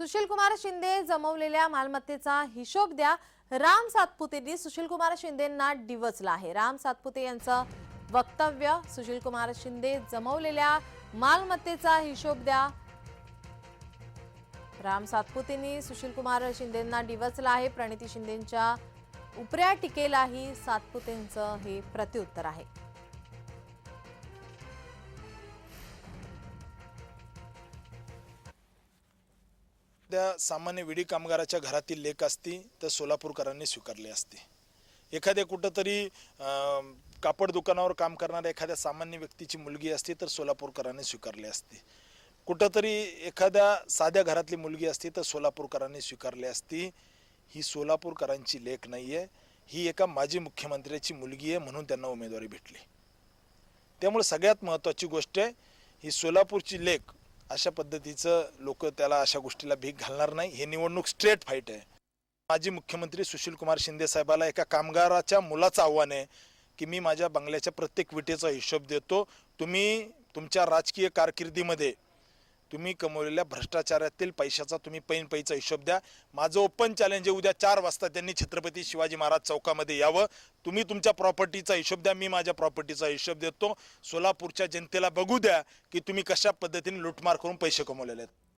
सुशीलकुमार शिंदे जमवलेल्या मालमत्तेचा हिशोब द्या. राम सातपुतेंनी सुशीलकुमार शिंदेंना डिवचला आहे. राम सातपुते यांचं वक्तव्य सुशीलकुमार शिंदे जमवलेल्या मालमत्तेचा हिशोब द्या. राम सातपुतेंनी सुशीलकुमार शिंदेंना डिवचला आहे. प्रणिती शिंदेंच्या उपऱ्या टीकेलाही सातपुतेंचं हे प्रत्युत्तर आहे. त्या सामान्य विडी कामगाराच्या घरातील लेख असती तर सोलापूरकरांनी स्वीकारली असती. एखाद्या कुठंतरी कापड दुकानावर काम करणाऱ्या एखाद्या सामान्य व्यक्तीची मुलगी असती तर सोलापूरकरांनी स्वीकारली असती. कुठंतरी एखाद्या साध्या घरातली मुलगी असती तर सोलापूरकरांनी स्वीकारली असती. ही सोलापूरकरांची लेख नाही आहे ही एका माजी मुख्यमंत्र्याची मुलगी आहे म्हणून त्यांना उमेदवारी भेटली. त्यामुळे सगळ्यात महत्त्वाची गोष्ट आहे ही सोलापूरची लेख अशा पद्धतीचं लोक त्याला अशा गोष्टीला भीक घालणार नाही. हे निवडणूक स्ट्रेट फाईट आहे. माजी मुख्यमंत्री सुशीलकुमार शिंदे साहेबाला एका कामगाराच्या मुलाचं आव्हान आहे की मी माझ्या बंगल्याच्या प्रत्येक विटेचा हिशोब देतो. तुम्ही तुमच्या राजकीय कारकिर्दीमध्ये तुम्ही कमवलेल्या भ्रष्टाचारातील पैशाचा तुम्ही पैन पैचा हिशोब द्या. माझं ओपन चॅलेंज आहे उद्या चार वाजता त्यांनी छत्रपती शिवाजी महाराज चौकामध्ये यावं. तुम्ही तुमच्या प्रॉपर्टीचा हिशोब द्या मी माझ्या प्रॉपर्टीचा हिशोब देतो. सोलापूरच्या जनतेला बघू द्या की तुम्ही कशा पद्धतीने लुटमार करून पैसे कमवलेले आहेत.